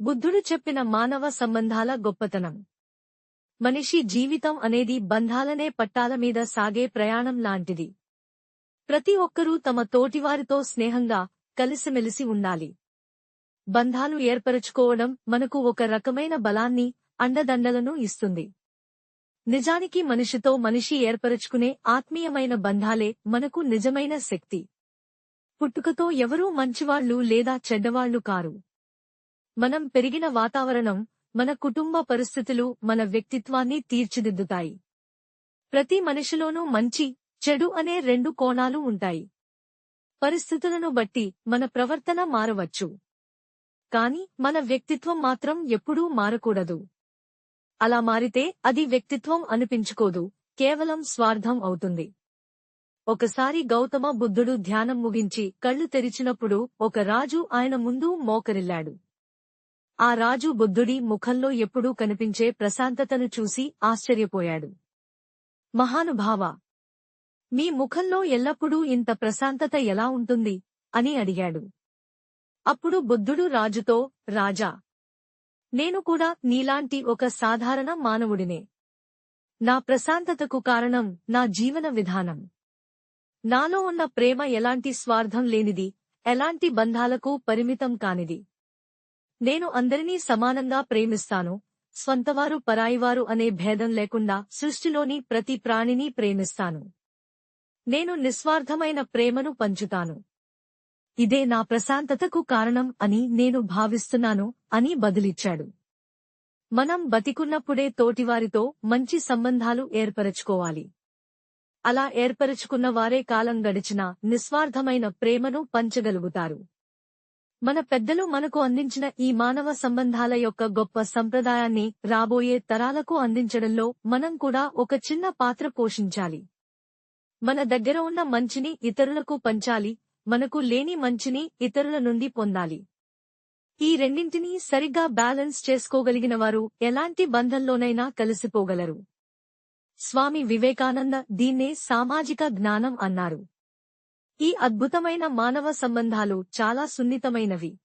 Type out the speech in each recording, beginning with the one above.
బుద్ధుడు చెప్పిన మానవ సంబంధాల గొప్పతనం. మనిషి జీవితం అనేది బంధాలనే పట్టాల మీద సాగే ప్రయాణం లాంటిది. ప్రతి ఒక్కరూ తమ తోటివారితో స్నేహంగా కలిసిమెలిసి ఉండాలి. బంధాలు ఏర్పరచుకోవడం మనకు ఒక రకమైన బలాన్ని అండదండలను ఇస్తుంది. నిజానికి మనిషితో మనిషి ఏర్పరచుకునే ఆత్మీయమైన బంధాలే మనకు నిజమైన శక్తి. పుట్టుకతో ఎవరూ మంచివాళ్ళు లేదా చెడ్డవాళ్ళు కారు. మనం పెరిగిన వాతావరణం మన కుటుంబ పరిస్థితులు మన వ్యక్తిత్వాన్ని తీర్చిదిద్దుతాయి. ప్రతి మనిషిలోనూ మంచి చెడు అనే రెండు కోణాలు ఉంటాయి. పరిస్థితులను బట్టి మన ప్రవర్తన మారవచ్చు. కాని మన వ్యక్తిత్వం మాత్రం ఎప్పుడూ మారకూడదు. అలా మారితే అది వ్యక్తిత్వం అనిపించుకోదు కేవలం స్వార్థం అవుతుంది. ఒకసారి గౌతమ బుద్ధుడు ధ్యానం ముగించి కళ్ళు తెరిచినప్పుడు ఒక రాజు ఆయన ముందు మోకరిల్లాడు. ఆ రాజు బుద్ధుడి ముఖంలో ఎప్పుడూ కనిపించే ప్రశాంతతను చూసి ఆశ్చర్యపోయాడు. మహానుభావ మీ ముఖంలో ఎల్లప్పుడూ ఇంత ప్రశాంతత ఎలా ఉంటుంది? అని అడిగాడు. అప్పుడు బుద్ధుడు రాజుతో రాజా నేను కూడా నీలాంటి ఒక సాధారణ మానవుడినే. నా ప్రశాంతతకు కారణం నా జీవన విధానం. నాలో ఉన్న ప్రేమ ఎలాంటి స్వార్థం లేనిది ఎలాంటి బంధాలకు పరిమితం కానిది. నేను అందరినీ సమానంగా ప్రేమిస్తాను. స్వంతవారు పరాయివారు అనే భేదం లేకుండా సృష్టిలోని ప్రతి ప్రాణిని ప్రేమిస్తాను. నేను నిస్వార్థమైన ప్రేమను పంచుతాను. ఇదే నా ప్రశాంతతకు కారణం అని నేను భావిస్తున్నాను అని బదిలిచ్చాడు. మనం బతికున్నప్పుడే తోటివారితో మంచి సంబంధాలు ఏర్పరచుకోవాలి. అలా ఏర్పరచుకున్న వారే కాలం గడిచినా నిస్వార్థమైన ప్రేమను పంచగలుగుతారు. మన పెద్దలు మనకు అందించిన ఈ మానవ సంబంధాల యొక్క గొప్ప సంప్రదాయాన్ని రాబోయే తరాలకు అందించడంలో మనం కూడా ఒక చిన్న పాత్ర పోషించాలి. మన దగ్గర ఉన్న మంచిని ఇతరులకు పంచాలి మనకు లేని మంచిని ఇతరుల నుండి పొందాలి. ఈ రెండింటినీ సరిగ్గా బ్యాలెన్స్ చేసుకోగలిగిన వారు ఎలాంటి బంధంలోనైనా కలిసిపోగలరు. స్వామి వివేకానంద దీన్నే సామాజిక జ్ఞానం అన్నారు. ఈ అద్భుతమైన మానవ సంబంధాలు చాలా సున్నితమైనవి.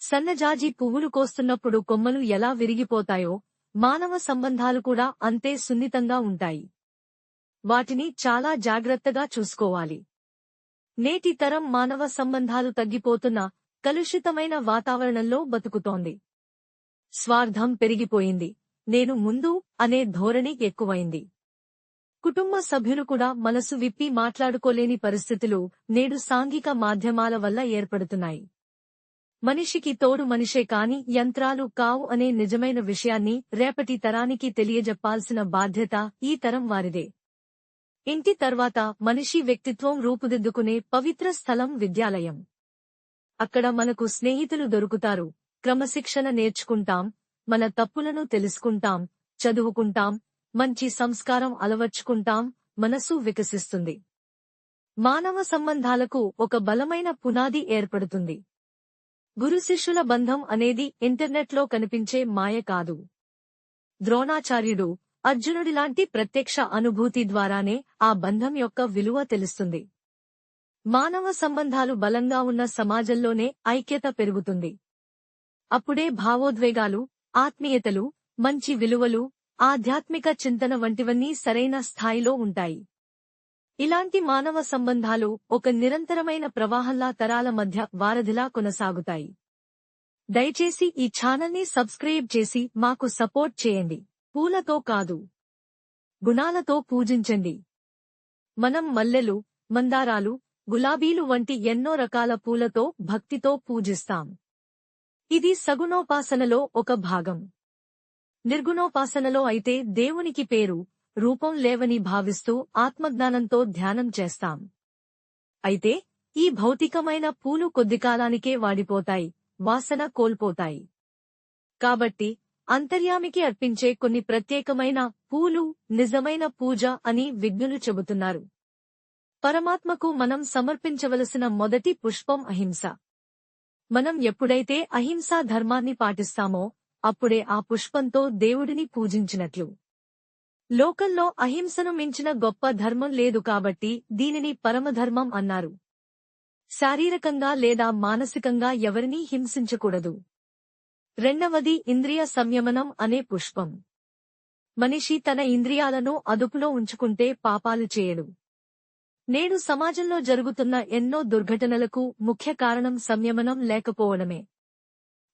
సన్నజాజి పువ్వులు కోస్తున్నప్పుడు కొమ్మలు ఎలా విరిగిపోతాయో మానవ సంబంధాలు కూడా అంతే సున్నితంగా ఉంటాయి. వాటిని చాలా జాగ్రత్తగా చూసుకోవాలి. నేటి తరం మానవ సంబంధాలు తగ్గిపోతున్న కలుషితమైన వాతావరణంలో బతుకుతోంది. స్వార్థం పెరిగిపోయింది. నేను ముందు అనే ధోరణి ఎక్కువైంది. కుటుంబ సభ్యులు కూడా మనసు విప్పి మాట్లాడుకోలేని పరిస్థితులు నేడు సాంఘిక మాధ్యమాల వల్ల ఏర్పడుతున్నాయి. మనిషికి తోడు మనిషే కాని యంత్రాలు కావు అనే నిజమైన విషయాన్ని రేపటి తరానికి తెలియజెప్పాల్సిన బాధ్యత ఈ తరం వారిదే. ఇంటి తర్వాత మనిషి వ్యక్తిత్వం రూపుదిద్దుకునే పవిత్ర స్థలం విద్యాలయం. అక్కడ మనకు స్నేహితులు దొరుకుతారు క్రమశిక్షణ నేర్చుకుంటాం మన తప్పులను తెలుసుకుంటాం చదువుకుంటాం మంచి సంస్కారం అలవర్చుకుంటాం మనసు వికసిస్తుంది. మానవ సంబంధాలకు ఒక బలమైన పునాది ఏర్పడుతుంది. గురు శిష్యుల బంధం అనేది ఇంటర్నెట్లో కనిపించే మాయ కాదు. ద్రోణాచార్యుడు అర్జునుడిలాంటి ప్రత్యక్ష అనుభూతి ద్వారానే ఆ బంధం యొక్క విలువ తెలుస్తుంది. మానవ సంబంధాలు బలంగా ఉన్న సమాజంలోనే ఐక్యత పెరుగుతుంది. అప్పుడే భావోద్వేగాలు ఆత్మీయతలు మంచి విలువలు ఆధ్యాత్మిక చింతన వంటివన్నీ సరైన స్థాయిలో ఉంటాయి. ఇలాంటి మానవ సంబంధాలు ఒక నిరంతరమైన ప్రవాహంలా తరాల మధ్య వారధిలా కొనసాగుతాయి. దయచేసి ఈ ఛానల్ని సబ్స్క్రైబ్ చేసి మాకు సపోర్ట్ చేయండి. పూలతో కాదు. గుణాలతో పూజించండి. మనం మల్లెలు మందారాలు గులాబీలు వంటి ఎన్నో రకాల పూలతో భక్తితో పూజిస్తాం. ఇది సగుణోపాసనలో ఒక భాగం. నిర్గుణోపాసనలో అయితే దేవునికి పేరు రూపం లేవని భావిస్తూ ఆత్మజ్ఞానంతో ధ్యానం చేస్తాం. అయితే ఈ భౌతికమైన పూలు కొద్ది కాలానికే వాడిపోతాయి వాసన కోల్పోతాయి. కాబట్టి అంతర్యామికి అర్పించే కొన్ని ప్రత్యేకమైన పూలు నిజమైన పూజ అని విజ్ఞులు చెబుతున్నారు. పరమాత్మకు మనం సమర్పించవలసిన మొదటి పుష్పం అహింస. మనం ఎప్పుడైతే అహింసా ధర్మాన్ని పాటిస్తామో అప్పుడే ఆ పుష్పంతో దేవుడిని పూజించినట్లు. లోకంలో అహింసను మించిన గొప్ప ధర్మం లేదు కాబట్టి దీనిని పరమధర్మం అన్నారు. శారీరకంగా లేదా మానసికంగా ఎవరినీ హింసించకూడదు. రెండవది ఇంద్రియ సంయమనం అనే పుష్పం. మనిషి తన ఇంద్రియాలను అదుపులో ఉంచుకుంటే పాపాలు చేయడు. నేడు సమాజంలో జరుగుతున్న ఎన్నో దుర్ఘటనలకు ముఖ్య కారణం సంయమనం లేకపోవడమే.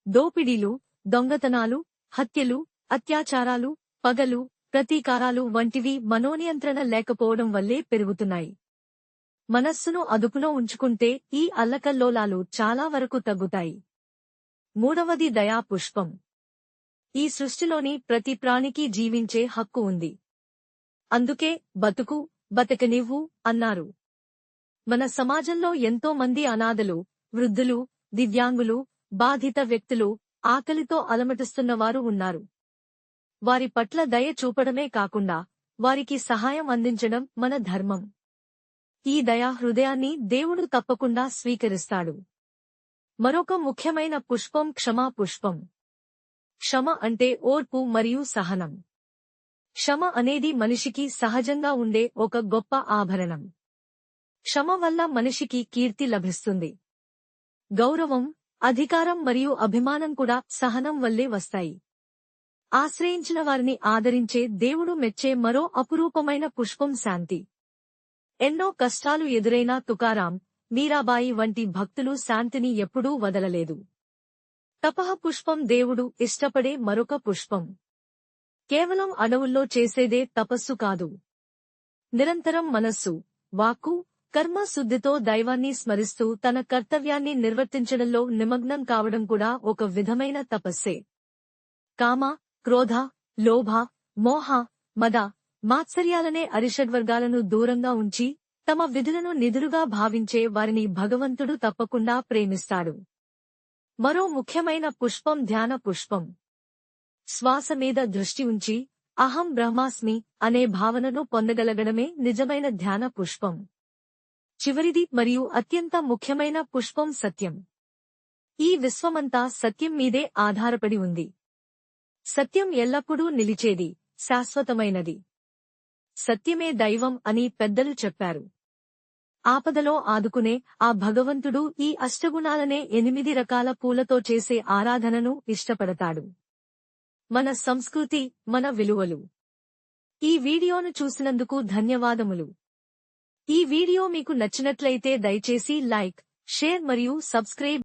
దోపిడీలు దొంగతనాలు హత్యలు అత్యాచారాలు పగలు ప్రతీకారాలు వంటివి మనోనియంత్రణ లేకపోవడం వల్లే పెరుగుతున్నాయి. మనస్సును అదుపులో ఉంచుకుంటే ఈ అల్లకల్లోలాలు చాలా వరకు తగ్గుతాయి. మూడవది దయా పుష్పం. ఈ సృష్టిలోని ప్రతి ప్రాణికి జీవించే హక్కు ఉంది. అందుకే బతుకు బతకనివ్వు అన్నారు. మన సమాజంలో ఎంతో మంది అనాథలు వృద్ధులు దివ్యాంగులు బాధిత వ్యక్తులు ఆకలితో అలమటిస్తున్నవారు ఉన్నారు. వారి పట్ల దయ చూపడమే కాకుండా వారికి సహాయం అందించడం మన ధర్మం. ఈ దయా హృదయాన్ని దేవుడు తప్పకుండా స్వీకరిస్తాడు. మరొక ముఖ్యమైన పుష్పం క్షమా పుష్పం. క్షమ అంటే ఓర్పు మరియు సహనం. క్షమ అనేది మనిషికి సహజంగా ఉండే ఒక గొప్ప ఆభరణం. క్షమ వల్ల మనిషికి కీర్తి లభిస్తుంది. గౌరవం అధికారం మరియు అభిమానం కూడా సహనం వల్లే వస్తాయి. ఆశ్రయించిన వారిని ఆదరించే దేవుడు మెచ్చే మరో అపురూపమైన పుష్పం శాంతి. ఎన్నో కష్టాలు ఎదురైనా తుకారాం మీరాబాయి వంటి భక్తులు శాంతిని ఎప్పుడూ వదలలేదు. తపహ పుష్పం దేవుడు ఇష్టపడే మరొక పుష్పం. కేవలం అడవుల్లో చేసేదే తపస్సు కాదు. నిరంతరం మనస్సు వాక్కు కర్మ శుద్ధితో దైవాన్ని స్మరిస్తూ తన కర్తవ్యాన్ని నిర్వర్తించడంలో నిమగ్నం కావడం కూడా ఒక విధమైన తపస్సే. కామ క్రోధ లోభ మోహ మద మాత్సర్యాలనే అరిషడ్వర్గాలను దూరంగా ఉంచి తమ విధులను నిధులుగా భావించే వారిని భగవంతుడు తప్పకుండా ప్రేమిస్తాడు. మరో ముఖ్యమైన పుష్పం ధ్యాన పుష్పం. శ్వాస మీద దృష్టి ఉంచి అహం బ్రహ్మాస్మి అనే భావనను పొందగలగడమే నిజమైన ధ్యాన పుష్పం. చివరిది మరియు అత్యంత ముఖ్యమైన పుష్పం సత్యం. ఈ విశ్వమంతా సత్యం మీదే ఆధారపడి ఉంది. సత్యం ఎల్లప్పుడూ నిలిచేది శాశ్వతమైనది. సత్యమే దైవం అని పెద్దలు చెప్పారు. ఆపదలో ఆదుకునే ఆ భగవంతుడు ఈ అష్టగుణాలనే ఎనిమిది రకాల పూలతో చేసే ఆరాధనను ఇష్టపడతాడు. మన సంస్కృతి మన విలువలు. ఈ వీడియోను చూసినందుకు ధన్యవాదములు. ఈ వీడియో మీకు నచ్చినట్లయితే దయచేసి లైక్ షేర్ మరియు సబ్స్క్రైబ్